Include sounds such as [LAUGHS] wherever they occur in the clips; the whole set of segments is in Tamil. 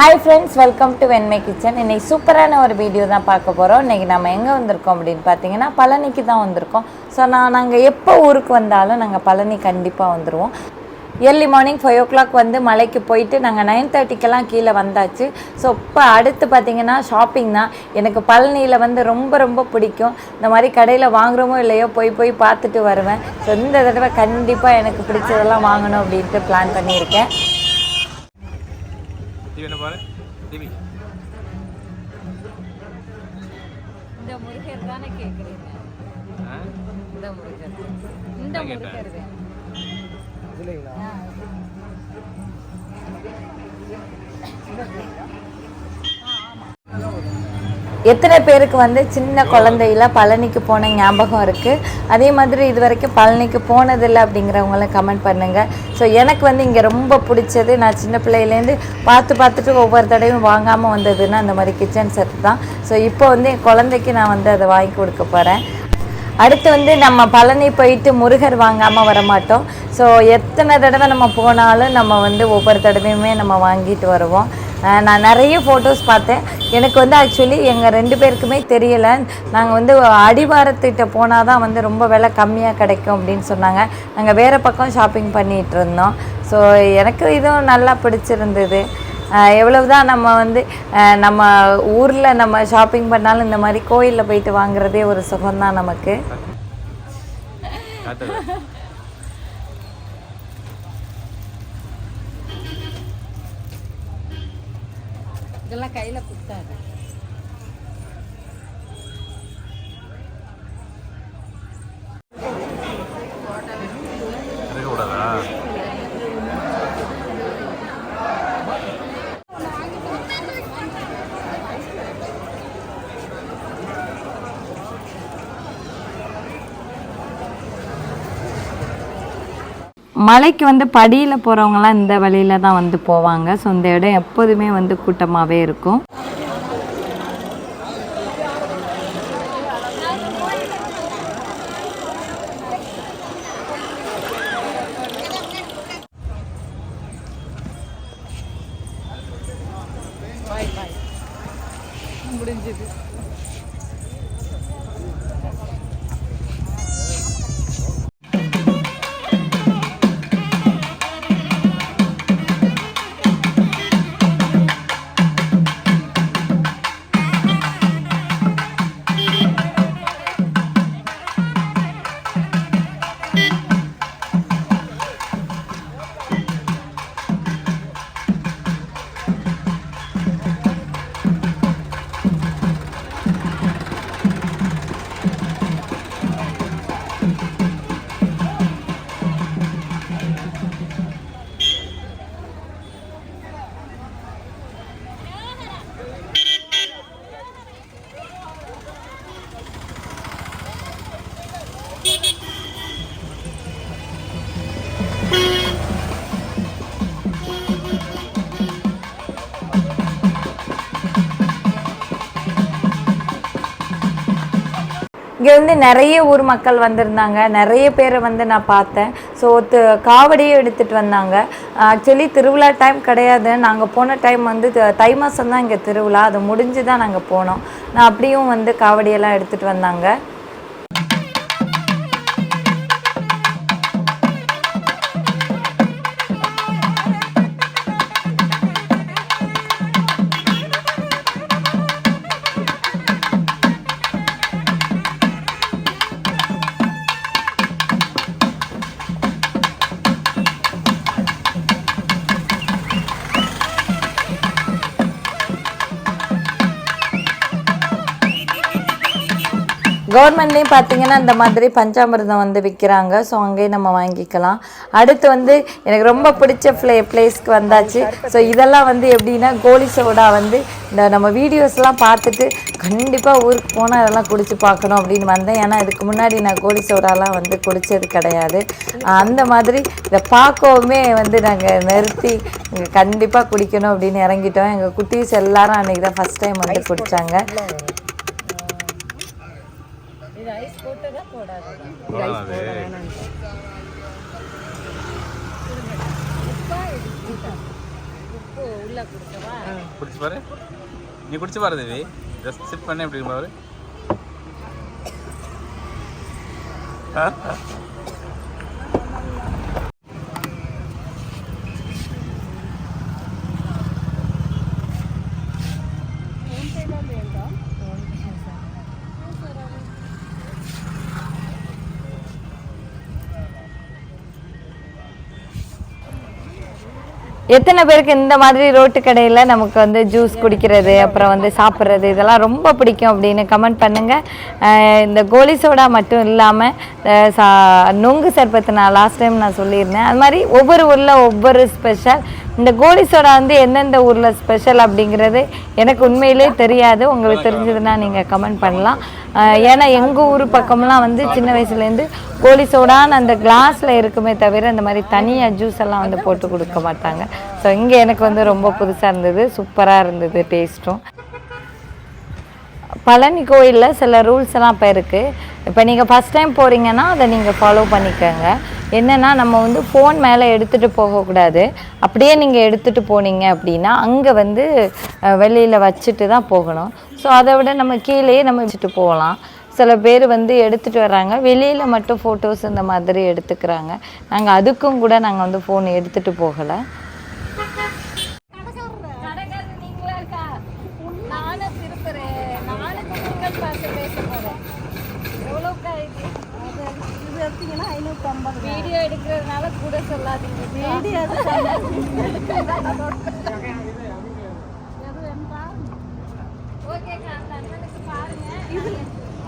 Hi friends welcome to Venmai kitchen இன்னைக்கு சூப்பரான ஒரு வீடியோ தான் பார்க்க போகிறோம் இன்றைக்கி நம்ம எங்கே வந்திருக்கோம் அப்படின்னு பார்த்தீங்கன்னா பழனிக்கு தான் வந்திருக்கோம். ஸோ நான் நாங்கள் எப்போ ஊருக்கு வந்தாலும் நாங்கள் பழனி கண்டிப்பாக வந்துடுவோம் early morning five o'clock வந்து மலைக்கு போயிட்டு நாங்கள் நைன் தேர்ட்டிக்கெல்லாம் கீழே வந்தாச்சு. ஸோ இப்போ அடுத்து பார்த்தீங்கன்னா ஷாப்பிங் தான். எனக்கு பழனியில் வந்து ரொம்ப ரொம்ப பிடிக்கும். இந்த மாதிரி கடையில் வாங்குகிறோமோ இல்லையோ போய் போய் பார்த்துட்டு வருவேன். ஸோ இந்த தடவை கண்டிப்பாக எனக்கு பிடிச்சதெல்லாம் வாங்கணும் அப்படின்ட்டு பிளான் பண்ணியிருக்கேன். என்ன பாரு? டிவி. இந்த முருகர் தானே கேட்குறீங்க இந்த முருகர். இந்த. முருகர் வேணும். எத்தனை பேருக்கு வந்து சின்ன குழந்தையில பழனிக்கு போன ஞாபகம் இருக்குது அதே மாதிரி இது வரைக்கும் பழனிக்கு போனதில்லை அப்படிங்கிறவங்கள கமெண்ட் பண்ணுங்கள் ஸோ எனக்கு வந்து இங்கே ரொம்ப பிடிச்சது நான் சின்ன பிள்ளையிலேருந்து பார்த்து பார்த்துட்டு ஒவ்வொரு தடவையும் வாங்காமல் வந்ததுன்னா அந்த மாதிரி கிச்சன் செட் தான். ஸோ இப்போ வந்து என் குழந்தைக்கு நான் வந்து அதை வாங்கி கொடுக்க போகிறேன் அடுத்து வந்து நம்ம பழனி போயிட்டு முருகர் வாங்காமல் வர மாட்டோம் ஸோ எத்தனை தடவை நம்ம போனாலும் நம்ம வந்து ஒவ்வொரு தடவையுமே நம்ம வாங்கிட்டு வருவோம். நான் நிறைய ஃபோட்டோஸ் பார்த்தேன். எனக்கு வந்து ஆக்சுவலி எங்கள் ரெண்டு பேருக்குமே தெரியலை. நாங்கள் வந்து அடிவாரத்திட்ட போனால் தான் வந்து ரொம்ப விலை கம்மியாக கிடைக்கும் அப்படின்னு சொன்னாங்க. நாங்கள் வேறு பக்கம் ஷாப்பிங் பண்ணிகிட்டு இருந்தோம். ஸோ எனக்கு இதுவும் நல்லா பிடிச்சிருந்தது. எவ்வளவு தான் நம்ம வந்து நம்ம ஊரில் நம்ம ஷாப்பிங் பண்ணாலும் இந்த மாதிரி கோயிலில் போயிட்டு வாங்குறதே ஒரு சுகம்தான் நமக்கு. இதெல்லாம் கையில் கொடுத்தாரு மலைக்கு வந்து படியில் போகிறவங்கலாம் இந்த வழியில தான் வந்து போவாங்க. ஸோ இந்த இடம் எப்போதுமே வந்து கூட்டமாகவே இருக்கும். இங்கேருந்து நிறைய ஊர் மக்கள் வந்திருந்தாங்க. நிறைய பேரை வந்து நான் பார்த்தேன். ஸோ காவடியும் எடுத்துகிட்டு வந்தாங்க. ஆக்சுவலி திருவிழா டைம் கிடையாது. நாங்கள் போன டைம் வந்து த- தை மாதம் தான் இங்கே திருவிழா. அது முடிஞ்சு தான் நாங்கள் போனோம். நான் அப்படியும் வந்து காவடியெல்லாம் எடுத்துகிட்டு வந்தாங்க. கவர்மெண்ட்லேயும் பார்த்தீங்கன்னா இந்த மாதிரி பஞ்சாமிர்தம் வந்து விற்கிறாங்க ஸோ அங்கேயும் நம்ம வாங்கிக்கலாம். அடுத்து வந்து எனக்கு ரொம்ப பிடிச்ச ப்ளே பிளேஸ்க்கு வந்தாச்சு. ஸோ இதெல்லாம் வந்து எப்படின்னா கோலி சோடா வந்து இந்த நம்ம வீடியோஸ்லாம் பார்த்துட்டு கண்டிப்பாக ஊருக்கு போனால் அதெல்லாம் குடிச்சு பார்க்கணும் அப்படின்னு வந்தேன். ஏன்னா இதுக்கு முன்னாடி நான் கோலி சோடாலாம் வந்து குடித்தது கிடையாது. அந்த மாதிரி இதை பார்க்கவுமே வந்து நாங்கள் நிறுத்தி கண்டிப்பாக குடிக்கணும் அப்படின்னு இறங்கிட்டோம். எங்கள் குட்டீஸ் எல்லாரும் அன்றைக்கி தான் ஃபஸ்ட் டைம் வந்து குடித்தாங்க குடிச்சு பாரு. நீ குடிச்சு பாரு தேவி. ஜஸ்ட் சிப் பண்ண எப்படி பாரு. எத்தனை பேருக்கு இந்த மாதிரி ரோட்டு கடையில் நமக்கு வந்து ஜூஸ் குடிக்கிறது அப்புறம் வந்து சாப்பிட்றது இதெல்லாம் ரொம்ப பிடிக்கும் அப்படின்னு கமெண்ட் பண்ணுங்கள் இந்த கோலி சோடா மட்டும் இல்லாமல் சா நொங்கு சர்பத்து நான் லாஸ்ட் டைம் நான் சொல்லியிருந்தேன். அது மாதிரி ஒவ்வொரு ஊரில் ஒவ்வொரு ஸ்பெஷல் இந்த கோலி சோடா வந்து எந்தெந்த ஊரில் ஸ்பெஷல் அப்படிங்கிறது எனக்கு உண்மையிலே தெரியாது. உங்களுக்கு தெரிஞ்சதுன்னா நீங்கள் கமெண்ட் பண்ணலாம். ஏன்னா எங்கள் ஊர் பக்கம்லாம் வந்து சின்ன வயசுலேருந்து கோலி சோடான்னு அந்த கிளாஸில் இருக்குமே தவிர அந்த மாதிரி தனியாக ஜூஸ் எல்லாம் வந்து போட்டு கொடுக்க மாட்டாங்க. ஸோ இங்கே எனக்கு வந்து ரொம்ப புதுசாக இருந்தது சூப்பராக இருந்தது டேஸ்ட்டும் பழனி கோயிலில் சில ரூல்ஸ் எல்லாம் இப்போ இருக்குது இப்போ நீங்கள் ஃபஸ்ட் டைம் போகிறீங்கன்னா அதை நீங்கள் ஃபாலோ பண்ணிக்கோங்க. என்னென்னா நம்ம வந்து ஃபோன் மேலே எடுத்துகிட்டு போகக்கூடாது. அப்படியே நீங்கள் எடுத்துகிட்டு போனீங்க அப்படின்னா அங்கே வந்து வெளியில் வச்சுட்டு தான் போகணும். ஸோ அதை விட நம்ம கீழேயே நம்ம வச்சுட்டு போகலாம். சில பேர் வந்து எடுத்துகிட்டு வர்றாங்க. வெளியில் மட்டும் ஃபோட்டோஸ் இந்த மாதிரி எடுத்துக்கிறாங்க. நாங்கள் அதுக்கும் கூட நாங்கள் வந்து ஃபோன் எடுத்துகிட்டு போகலை நானும் திருப்புறேன் நானும் நீங்கள் பார்த்து பேச போகிறேன் எவ்வளோக்கா இது இது எடுத்தீங்கன்னா ஐநூற்றம்பது வீடியோ எடுக்கிறதுனால கூட சொல்லாதீங்க. [LAUGHS]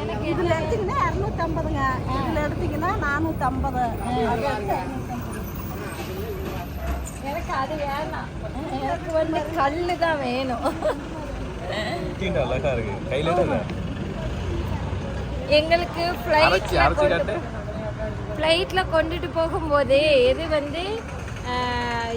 எனக்கு இதில் எடுத்தீங்கன்னா இரநூத்தம்பதுங்க. இதில் எடுத்தீங்கன்னா வந்து எனக்கு அது வேணாம். [LAUGHS] எனக்கு வந்து கல்லு தான் வேணும். குட்டின்னு அழகா இருக்கு. கையில இல்லை எங்களுக்கு அரைச்சி ஃப்ளைட்டில் கொண்டுட்டு போகும்போது எது வந்து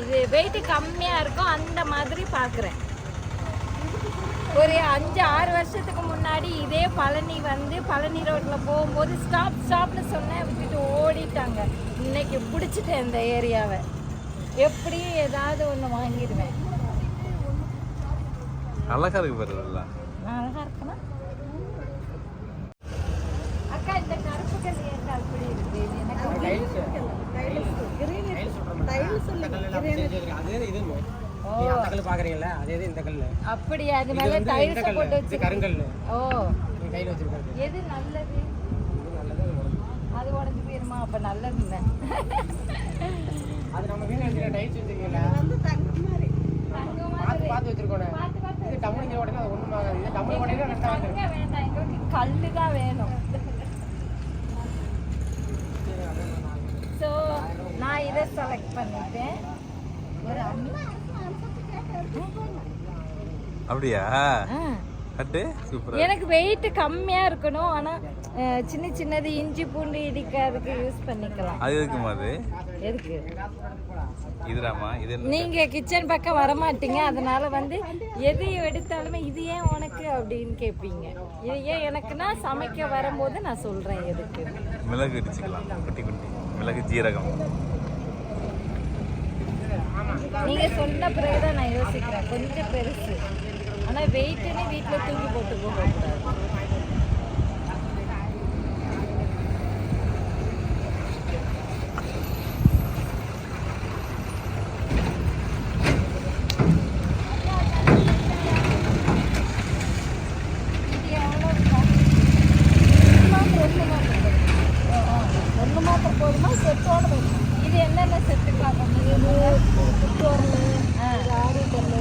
இது வெயிட் கம்மியாக இருக்கோ அந்த மாதிரி பார்க்குறேன் ஒரு அஞ்சு ஆறு வருஷத்துக்கு முன்னாடி இதே பழனி வந்து பழனி ரோட்டில் போகும்போது ஸ்டாப் ஸ்டாப்னு சொன்னேன். விட்டுட்டு ஓடிட்டாங்க. இன்னைக்கு பிடிச்சிட்டேன் இந்த ஏரியாவை. எப்படியும் ஏதாவது ஒன்று வாங்கிடுவேன். அழகா இருக்கு பாரு இதெல்லாம் அழகாக இருக்குமா அக்கா இந்த கருப்பு கல் ஏற்கா அப்படி இருக்கு இது எனக்கு பாக்குறீங்கல்ல அதே இது இந்த கல்லு அப்படியா அது மேல டைல்ஸ் போட்டு வச்சு கருங்கல் ஓ. கையில வச்சிருக்காரு. எது நல்லது? அது உடஞ்சு போயிருமா? அப்ப நல்லது அது நம்ம வீடு எடுத்துக்கிற டைல்ஸ் வச்சிருக்கீங்களா? வந்து தங்க மாதிரி. பார்த்து பார்த்து வச்சிருக்கோம் இது டம்முங்க உடனே அது ஒண்ணும் ஆகாது. இது டம்மு உடனே ரெண்டாவது தங்க வேண்டாம். எங்களுக்கு கல்லு தான் வேணும். ஸோ நான் இதை செலக்ட் பண்ணிட்டேன். அப்படியா? எனக்கு வெயிட் கம்மியா இருக்கணும். ஆனா சின்ன சின்னது இஞ்சி பூண்டு இடிக்கிறதுக்கு யூஸ் பண்ணிக்கலாம். அது எதுக்குமா அது? எதுக்கு? இதுடாமா இது நீங்க கிச்சன் பக்கம் வர மாட்டீங்க அதனால வந்து எது எடுத்தாலுமே இது ஏன் உனக்கு அப்படின்னு கேட்பீங்க இது ஏன் எனக்குன்னா சமைக்க வரும்போது நான் சொல்றேன் எதுக்கு. மிளகு இடிச்சுக்கலாம். குட்டி குட்டி. மிளகு ஜீரகம். நீங்க சொன்ன பிறகுதான் நான் யோசிக்கிறேன். கொஞ்சம் பெருசு. ஆனா வெயிட்னு வீட்டில் தூக்கி போட்டு போக கூடாது. ஒன்று மாத்திரம் போதுமா? செட்டோட வேணும் இது என்னென்ன குட்டோரல் ஆறு கல்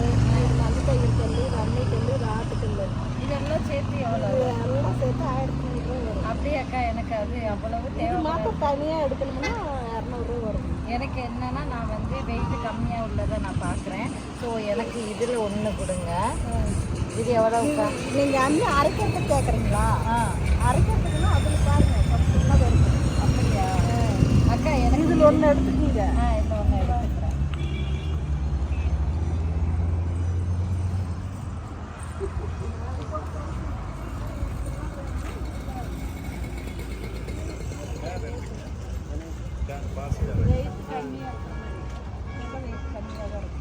நல்லத்தயிர் கல் ரம்மி கல் ராட்டு கல் இதெல்லாம் சேர்த்து எவ்வளோ எல்லாம் சேர்த்து ஆயிரத்தி ஐநூறுரூவா வரும். அப்படியாக்கா எனக்கு அது அவ்வளவு தேவை தனியாக எடுக்கணும்னா இரநூறுவா வரும். எனக்கு என்னன்னா நான் வந்து வெயிட் கம்மியாக உள்ளதை நான் பார்க்குறேன். ஸோ எனக்கு இதில் ஒன்று கொடுங்க. இது எவ்வளோக்கா நீங்கள் அண்ணி அரைக்கிறதுக்கு கேட்குறீங்களா ஆ. அரைக்கிறதுக்குன்னா அதில் பாருங்க கொஞ்சம் சின்னதாக இருக்கும் அப்படியா அக்கா எனக்கு இதில் ஒன்று எடுத்துக்கீங்க ஆ இந்த ஒன்று எடுத்துக்கிறேன் வெயிட் கம்மியாக இருக்கும் வெயிட் கம்மியாக தான் இருக்கும்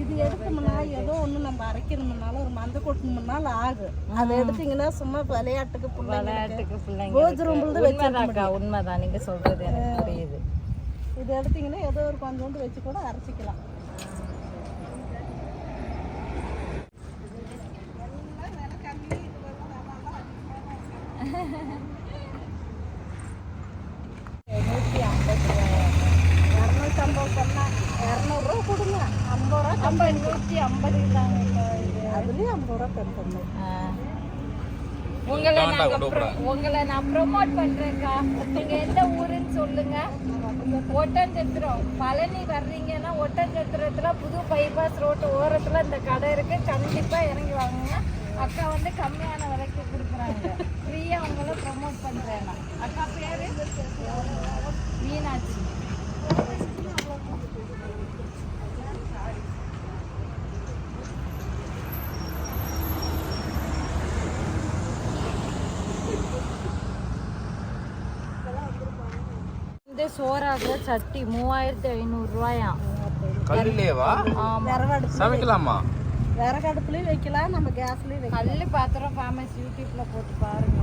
இது எடுத்தோம்னா ஏதோ ஒண்ணு நம்ம அரைக்கணும்னாலும் ஒரு மந்த கொட்டணும்னாலும் ஆகும் அதை எடுத்தீங்கன்னா சும்மா விளையாட்டுக்கு விளையாட்டுக்கு பிள்ளைங்க கோஜுரம்புல உண்மைதான்க்கா உண்மைதான். நீங்க சொல்றது எனக்கு புரியுது. இது எடுத்தீங்கன்னா ஏதோ ஒரு கொஞ்சோண்டு வச்சு கூட அரைச்சிக்கலாம். உங்களை உங்களை நான் ப்ரோமோட் பண்றேன்க்கா. நீங்க எந்த ஊருன்னு சொல்லுங்க. ஒட்டஞ்சத்திரம் பழனி வர்றீங்கன்னா ஒட்டஞ்சத்திரத்துல புது பைபாஸ் ரோட்டு ஓரத்துல இந்த கடை இருக்கு. கண்டிப்பா இறங்கி வாங்குங்க. அக்கா வந்து கம்மியான விலைக்கு கொடுக்குறாங்க. ஃப்ரீயா உங்களை ப்ரோமோட் பண்றேன். அக்கா பேரு? மீனாட்சி இந்த சோறாக சட்டி மூவாயிரத்தி ஐநூறு ரூபாயாம் கல்லுலேயேவா விறகடுப்பு சமைக்கலாமா? விறகடுப்புலையும் வைக்கலாம் நம்ம கேஸ்லேயும் வைக்கலாம். கல் பாத்திரம் ஃபேமஸ் யூடியூப்ல போட்டு பாருங்க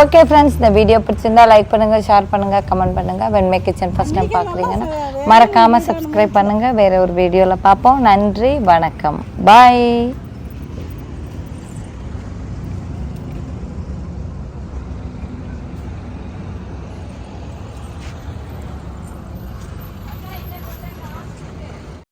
ஓகே ஃப்ரெண்ட்ஸ் இந்த வீடியோ பிடிச்சிருந்தா லைக் பண்ணுங்க ஷேர் பண்ணுங்க கமெண்ட் பண்ணுங்க. வெண்மை கிச்சன் ஃபர்ஸ்ட் டைம் பார்க்குறீங்கன்னா மறக்காம சப்ஸ்கிரைப் பண்ணுங்க. வேற ஒரு வீடியோவில் பார்ப்போம். நன்றி வணக்கம். பாய்